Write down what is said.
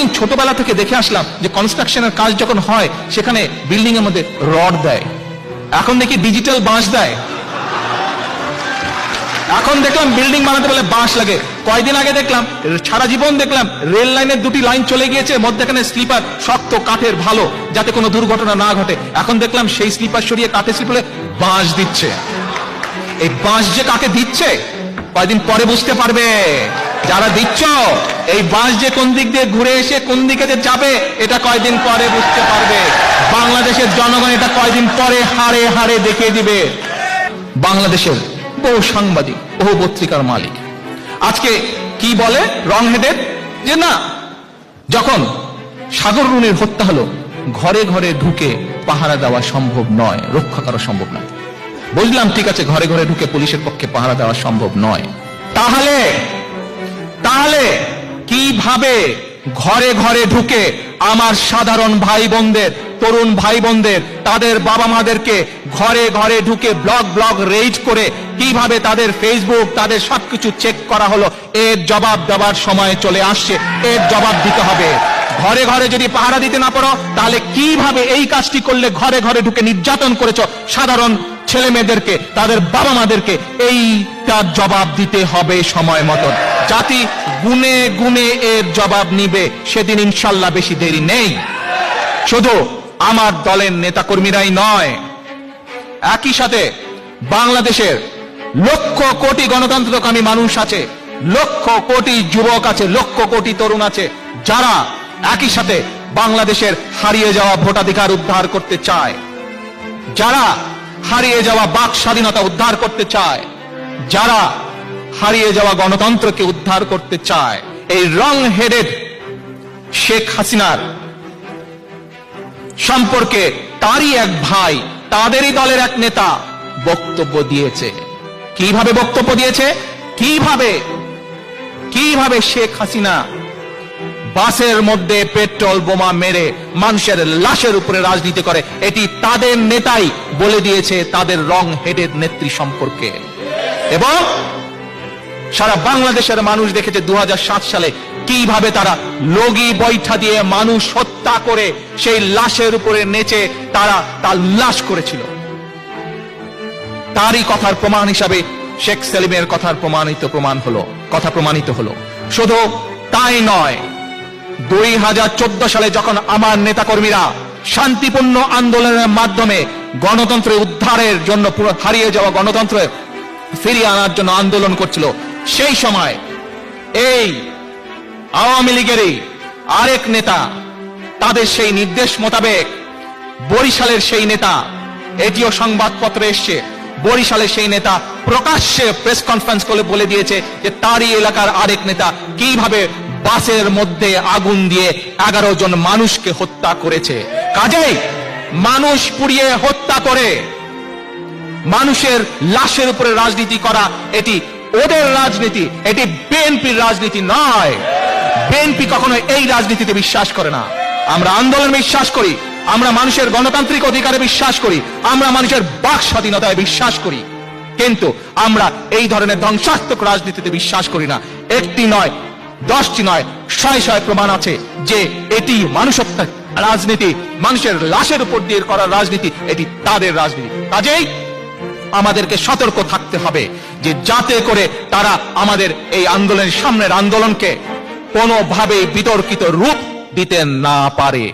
এতদিন ছোটবেলা থেকে দেখে আসলাম যে কনস্ট্রাকশনের কাজ যখন হয়, সেখানে বিল্ডিং এর মধ্যে রড দেয়। এখন দেখি ডিজিটাল বাঁশ দেয়। এখন দেখলাম বিল্ডিং বানাতে বলে বাঁশ লাগে। কয়দিন আগে দেখলাম, সারা জীবন দেখলাম রেল লাইনের দুটি লাইন চলে গিয়েছে, মধ্যেখানে স্লিপার শক্ত, কাঠের, ভালো, যাতে কোনো দুর্ঘটনা না ঘটে। এখন দেখলাম সেই স্লিপার সরিয়ে কাঠের স্লিপারে বাঁশ দিচ্ছে। এই বাঁশ যে কাকে দিচ্ছে, কয়দিন পরে বুঝতে পারবে। যারা দিচ্ছ, এই বাস যে কোন দিক দিয়ে ঘুরে এসে কোন দিকে যে যাবে, এটা কয়দিন পরে বুঝতে পারবে। বাংলাদেশের জনগণ এটা কয়দিন পরে হারে হারে দেখিয়ে দিবে। বাংলাদেশের বহু সাংবাদিক, বহু পত্রিকার মালিক। আজকে কি বলে রং হেডেড যে না, যখন সাগর রুনির হত্যা হলো, ঘরে ঘরে ঢুকে পাহারা দেওয়া সম্ভব নয়, রক্ষা করা সম্ভব নয়। বুঝলাম ঠিক আছে, ঘরে ঘরে ঢুকে পুলিশের পক্ষে পাহারা দেওয়া সম্ভব নয়। তাহলে তাহলে কীভাবে ঘরে ঘরে ঢুকে আমার সাধারণ ভাই বোনদের তরুণ ভাই বোনদের তাদের বাবা মাদেরকে ঘরে ঘরে ঢুকে ব্লগ ব্লগ রেজ করে কীভাবে তাদের ফেসবুক তাদের সবকিছু চেক করা হলো, এর জবাব দেওয়ার সময় চলে আসছে, এর জবাব দিতে হবে। ঘরে ঘরে যদি পাহারা দিতে না পারো, তাহলে কীভাবে এই কাজটি করলে ঘরে ঘরে ঢুকে নির্যাতন করেছ সাধারণ ছেলে মেয়েদেরকে তাদের বাবা মাদেরকে এইটার জবাব দিতে হবে সময় মতন। জাতি গুনে গুনে এর জবাব নিবে, সেদিন ইনশাল্লাহ বেশি দেরি নেই। শুধু আমার দলের নেতাকর্মীরাই নয়, একই সাথে বাংলাদেশের লক্ষ কোটি গণতন্ত্রকামী মানুষ আছে, লক্ষ কোটি যুবক আছে, লক্ষ কোটি তরুণ আছে, যারা একই সাথে বাংলাদেশের হারিয়ে যাওয়া ভোটাধিকার উদ্ধার করতে চায়, যারা হারিয়ে যাওয়া বাক স্বাধীনতা উদ্ধার করতে চায়, যারা হারিয়ে যাওয়া গণতন্ত্রকে উদ্ধার করতে চায় এই রং হেডেড শেখ হাসিনার সম্পর্কে তারই এক ভাই, তাদেরই দলের এক নেতা বক্তব্য দিয়েছে। কীভাবে বক্তব্য দিয়েছে? কীভাবে? কীভাবে শেখ হাসিনা বাসের মধ্যে পেট্রোল বোমা মেরে মানুষের লাশের উপরে রাজনীতি করে, এটি তাদের নেতাই বলে দিয়েছে তাদের রং হেডের নেত্রী সম্পর্কে। এবং সারা বাংলাদেশের মানুষ দেখেছে দু হাজার সাত সালে কীভাবে তারা লগি বৈঠা দিয়ে মানুষ হত্যা করে সেই লাশের উপরে নেচে তারা তার উল্লাস করেছিল। তারই কথার প্রমাণ হিসাবে শেখ সেলিমের কথার প্রমাণিত প্রমাণ হলো, কথা প্রমাণিত হলো। শুধু তাই নয়, দুই সালে যখন আমার নেতাকর্মীরা শান্তিপূর্ণ আন্দোলনের মাধ্যমে গণতন্ত্রের উদ্ধারের জন্য হারিয়ে যাওয়া গণতন্ত্র ফিরিয়ে আনার জন্য আন্দোলন করছিল সেই সময় এই আওয়ামী লীগেরই আরেক নেতা, তাদের সেই নির্দেশ মোতাবেক বরিশালের সেই নেতা, এটিও সংবাদপত্রে এসছে, বরিশালের সেই নেতা প্রকাশ্যে প্রেস কনফারেন্স করে বলে দিয়েছে যে তারই এলাকার আরেক নেতা কীভাবে বাসের মধ্যে আগুন দিয়ে এগারো জন মানুষকে হত্যা করেছে। কাজেই মানুষ পুড়িয়ে হত্যা করে, মানুষের লাশের উপরে রাজনীতি করা, এটি ওদের রাজনীতি এটি বিএনপির রাজনীতি নয়। বিএনপি কখনো এই রাজনীতিতে বিশ্বাস করে না। আমরা আন্দোলন বিশ্বাস করি, আমরা মানুষের গণতান্ত্রিক অধিকারে বিশ্বাস করি, আমরা মানুষের বাক স্বাধীনতায় বিশ্বাস করি। কিন্তু আমরা এই ধরনের ধ্বংসাত্মক রাজনীতিতে বিশ্বাস করি না। একটি নয়, দশটি নয়, শয় শয় প্রমাণ আছে যে এটি মানুষ রাজনীতি, মানুষের লাশের উপর দিয়ে করা রাজনীতি, এটি তাদের রাজনীতি। কাজেই আমাদেরকে সতর্ক থাকতে হবে যে যাতে করে তারা আমাদের এই আন্দোলনের সামনের আন্দোলনকে কোনোভাবে বিতর্কিত রূপ দিতে না পারে।